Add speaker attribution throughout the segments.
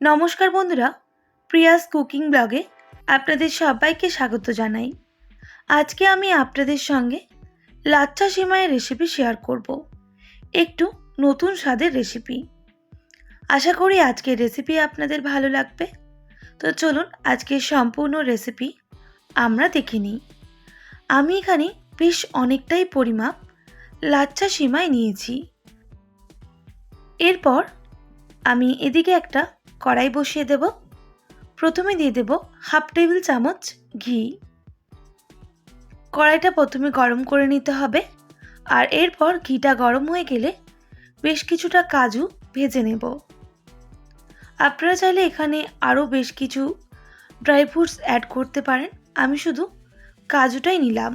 Speaker 1: নমস্কার বন্ধুরা, Prius cooking ব্লগে আপনাদের সবাইকে স্বাগত জানাই। আজকে আমি আপনাদের সঙ্গে লাচ্চা সিমাইয়ের রেসিপি শেয়ার করব। একটু নতুন স্বাদের রেসিপি আশা করি আজকের রেসিপি আপনাদের ভালো লাগবে। তো চলুন আজকের সম্পূর্ণ রেসিপি আমরা দেখে নিই। আমি এখানে বেশ অনেকটাই পরিমাপ লাচ্চা সিমাই নিয়েছি। এরপর আমি এদিকে একটা কড়াই বসিয়ে দেব। প্রথমে দিয়ে দেব হাফ টেবিল চামচ ঘি। কড়াইটা প্রথমে গরম করে নিতে হবে আর এরপর ঘিটা গরম হয়ে গেলে বেশ কিছুটা কাজু ভেজে নেব। আপনারা চাইলে এখানে আরও বেশ কিছু ড্রাই ফ্রুটস অ্যাড করতে পারেন। আমি শুধু কাজুটাই নিলাম।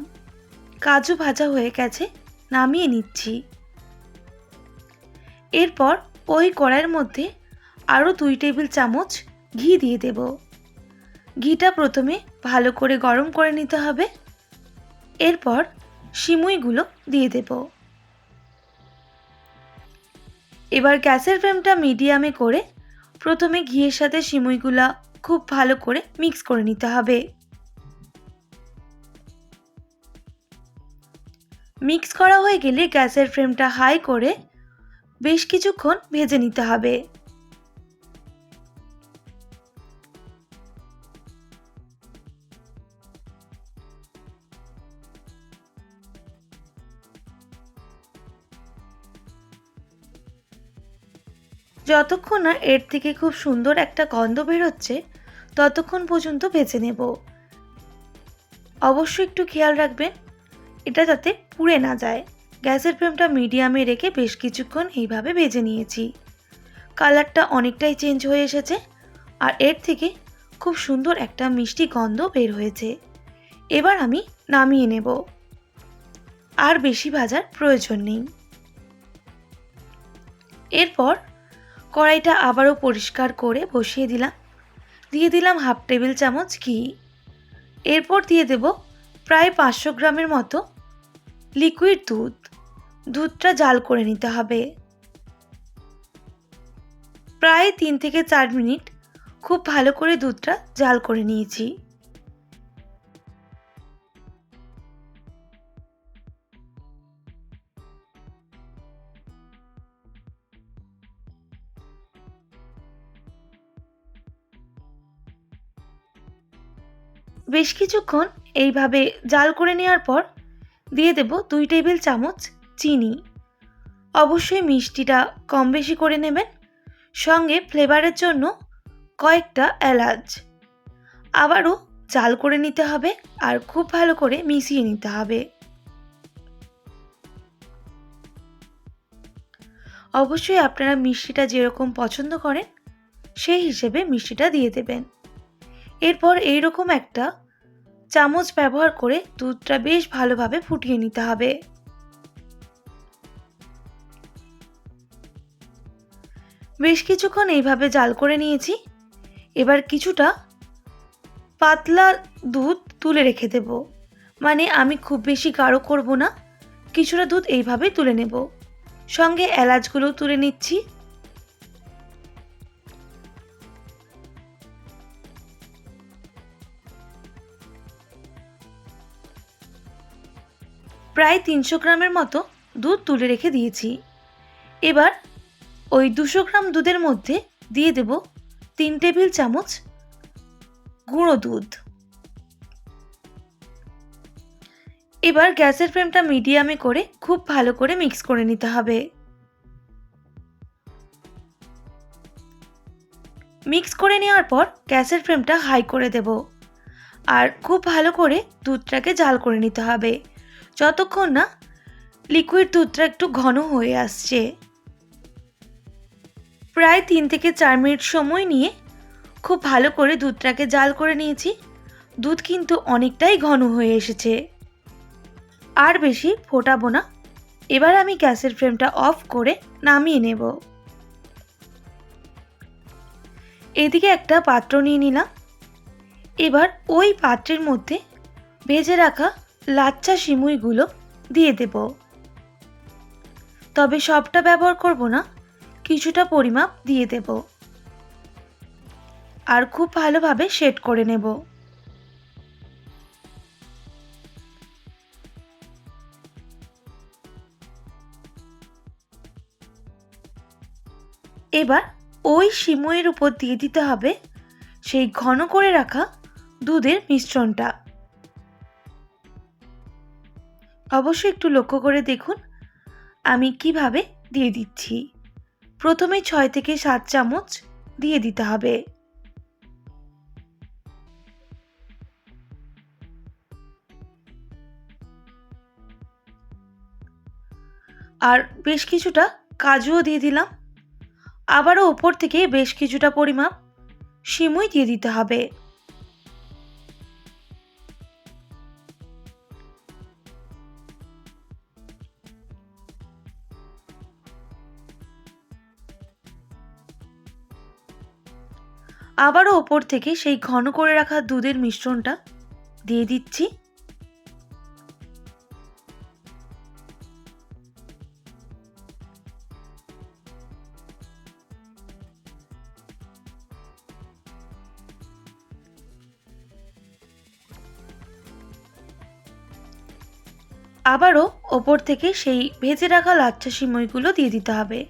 Speaker 1: কাজু ভাজা হয়ে গেছে, নামিয়ে নিচ্ছি। এরপর ওই কড়াইয়ের মধ্যে আরও দুই টেবিল চামচ ঘি দিয়ে দেব। ঘিটা প্রথমে ভালো করে গরম করে নিতে হবে। এরপর সিমুইগুলো দিয়ে দেব। এবার গ্যাসের ফ্লেমটা মিডিয়ামে করে প্রথমে ঘিয়ের সাথে সিমুইগুলা খুব ভালো করে মিক্স করে নিতে হবে। মিক্স করা হয়ে গেলে গ্যাসের ফ্লেমটা হাই করে বেশ কিছুক্ষণ ভেজে নিতে হবে। যতক্ষণ না এর থেকে খুব সুন্দর একটা গন্ধ বেরোচ্ছে, ততক্ষণ পর্যন্ত ভেজে নেব। অবশ্যই একটু খেয়াল রাখবেন, এটা যাতে পুড়ে না যায়। গ্যাসের ফ্লেমটা মিডিয়ামে রেখে বেশ কিছুক্ষণ এইভাবে ভেজে নিয়েছি। কালারটা অনেকটাই চেঞ্জ হয়ে এসেছে আর এর থেকে খুব সুন্দর একটা মিষ্টি গন্ধ বের হয়েছে। এবার আমি নামিয়ে নেব। আর বেশি ভাজার প্রয়োজন নেই। এরপর কড়াইটা আবারও পরিষ্কার করে বসিয়ে দিলাম। দিয়ে দিলাম হাফ টেবিল চামচ ঘি। এরপর দিয়ে দেব প্রায় পাঁচশো গ্রামের মতো লিকুইড দুধ। দুধটা জাল করে নিতে হবে। প্রায় তিন থেকে চার মিনিট খুব ভালো করে দুধটা জাল করে নিয়েছি। বেশ কিছুক্ষণ এইভাবে জাল করে নেওয়ার পর দিয়ে দেব দুই টেবিল চামচ চিনি। অবশ্যই মিষ্টিটা কম বেশি করে নেবেন। সঙ্গে ফ্লেভারের জন্য কয়েকটা এলাচ। আবারও জাল করে নিতে হবে আর খুব ভালো করে মিশিয়ে নিতে হবে। অবশ্যই আপনারা মিষ্টিটা যেরকম পছন্দ করেন, সেই হিসেবে মিষ্টিটা দিয়ে দেবেন। এরপর এইরকম একটা চামচ ব্যবহার করে দুধটা বেশ ভালোভাবে ফুটিয়ে নিতে হবে। বেশ কিছুক্ষণ এইভাবে জাল করে নিয়েছি। এবার কিছুটা পাতলা দুধ তুলে রেখে দেব। মানে আমি খুব বেশি গাঢ় করব না, কিছুটা দুধ এইভাবেই তুলে নেব। সঙ্গে এলাচগুলো তুলে নিচ্ছি। প্রায় তিনশো গ্রামের মতো দুধ তুলে রেখে দিয়েছি। এবার ওই দুশো গ্রাম দুধের মধ্যে দিয়ে দেব তিন টেবিল চামচ গুঁড়ো দুধ। এবার গ্যাসের ফ্লেমটা মিডিয়ামে করে খুব ভালো করে মিক্স করে নিতে হবে। মিক্স করে নেওয়ার পর গ্যাসের ফ্লেমটা হাই করে দেব। আর খুব ভালো করে দুধটাকে জাল করে নিতে হবে। যতক্ষণ না লিকুইড দুধটা একটু ঘন হয়ে আসছে। প্রায় তিন থেকে চার মিনিট সময় নিয়ে খুব ভালো করে দুধটাকে জাল করে নিয়েছি। দুধ কিন্তু অনেকটাই ঘন হয়ে এসেছে। আর বেশি ফোটাবো না। এবার আমি গ্যাসের ফ্লেমটা অফ করে নামিয়ে নেব। এদিকে একটা পাত্র নিয়ে নিলাম। এবার ওই পাত্রের মধ্যে ভেজে রাখা লাচ্চা সিমুইগুলো দিয়ে দেব। তবে সবটা ব্যবহার করব না, কিছুটা পরিমাপ দিয়ে দেব। আর খুব ভালোভাবে সেট করে নেব। এবার ওই সিমইয়ের উপর দিয়ে দিতে হবে সেই ঘন করে রাখা দুধের মিশ্রণটা। অবশ্যই একটু লক্ষ্য করে দেখুন। আমি কীভাবে দিয়ে দিচ্ছি? প্রথমে ছয় থেকে সাত চামচ দিয়ে দিতে হবে। আর বেশ কিছুটা কাজুও দিয়ে দিলাম। আবারও ওপর থেকে বেশ কিছুটা পরিমাপ সিমুই দিয়ে দিতে হবে। আবারও ওপর থেকে সেই ঘন করে রাখা দুধের মিশ্রণটা দিয়ে দিচ্ছি। আবারও ওপর থেকে সেই ভেজে রাখা লাচ্ছা সিমইগুলো দিয়ে দিতে হবে।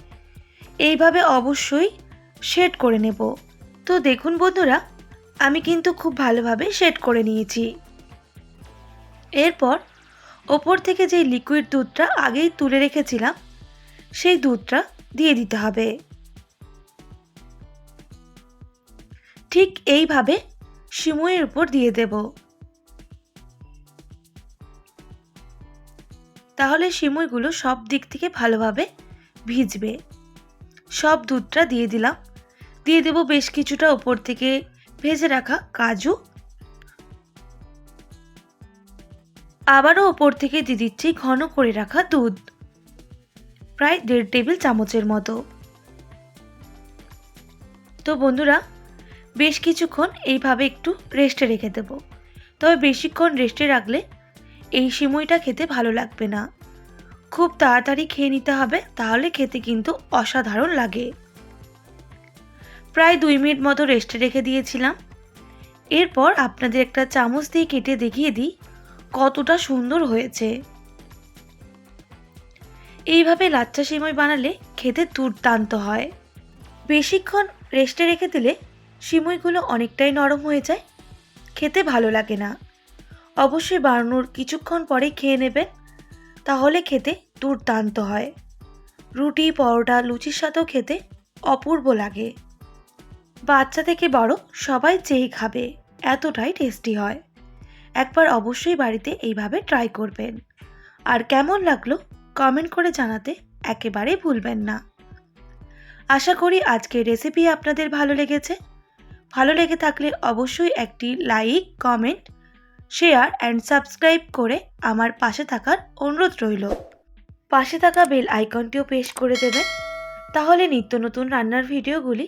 Speaker 1: এইভাবে অবশ্যই শেড করে নেব। তো দেখুন বন্ধুরা, আমি কিন্তু খুব ভালোভাবে শেড করে নিয়েছি। এরপর ওপর থেকে যে লিকুইড দুধটা আগেই তুলে রেখেছিলাম, সেই দুধটা দিয়ে দিতে হবে। ঠিক এইভাবে সিমুয়ের উপর দিয়ে দেব। তাহলে সিমুইগুলো সব দিক থেকে ভালোভাবে ভিজবে। সব দুধটা দিয়ে দিলাম। দিয়ে দেব বেশ কিছুটা ওপর থেকে ভেজে রাখা কাজু। আবারও ওপর থেকে দিয়ে দিচ্ছি ঘন করে রাখা দুধ, প্রায় দেড় টেবিল চামচের মতো। তো বন্ধুরা, বেশ কিছুক্ষণ এইভাবে একটু রেস্টে রেখে দেব। তবে বেশিক্ষণ রেস্টে রাখলে এই সিমুইটা খেতে ভালো লাগবে না। খুব তাড়াতাড়ি খেয়ে নিতে হবে, তাহলে খেতে কিন্তু অসাধারণ লাগে। প্রায় দুই মিনিট মতো রেস্টে রেখে দিয়েছিলাম। এরপর আপনাদের একটা চামচ দিয়ে কেটে দেখিয়ে দিই কতটা সুন্দর হয়েছে। এইভাবে লাচ্চা সিমই বানালে খেতে দুর্দান্ত হয়। বেশিক্ষণ রেস্টে রেখে দিলে সিমইগুলো অনেকটাই নরম হয়ে যায়। খেতে ভালো লাগে না। অবশ্যই বানানোর কিছুক্ষণ পরে খেয়ে নেবেন, তাহলে খেতে দুর্দান্ত হয়। রুটি, পরোটা, লুচির সাথেও খেতে অপূর্ব লাগে। বাচ্চা থেকে বড় সবাই চেয়ে খাবে, এতটাই টেস্টি হয়। একবার অবশ্যই বাড়িতে এইভাবে ট্রাই করবেন। আর কেমন লাগল কমেন্ট করে জানাতে একেবারেই ভুলবেন না। আশা করি আজকের রেসিপি আপনাদের ভালো লেগেছে। ভালো লেগে থাকলে অবশ্যই একটি like comment share and subscribe করে আমার পাশে থাকার অনুরোধ রইল। পাশে থাকা বেল আইকনটিও পেশ করে দেবেন। তাহলে নিত্য নতুন রান্নার ভিডিওগুলি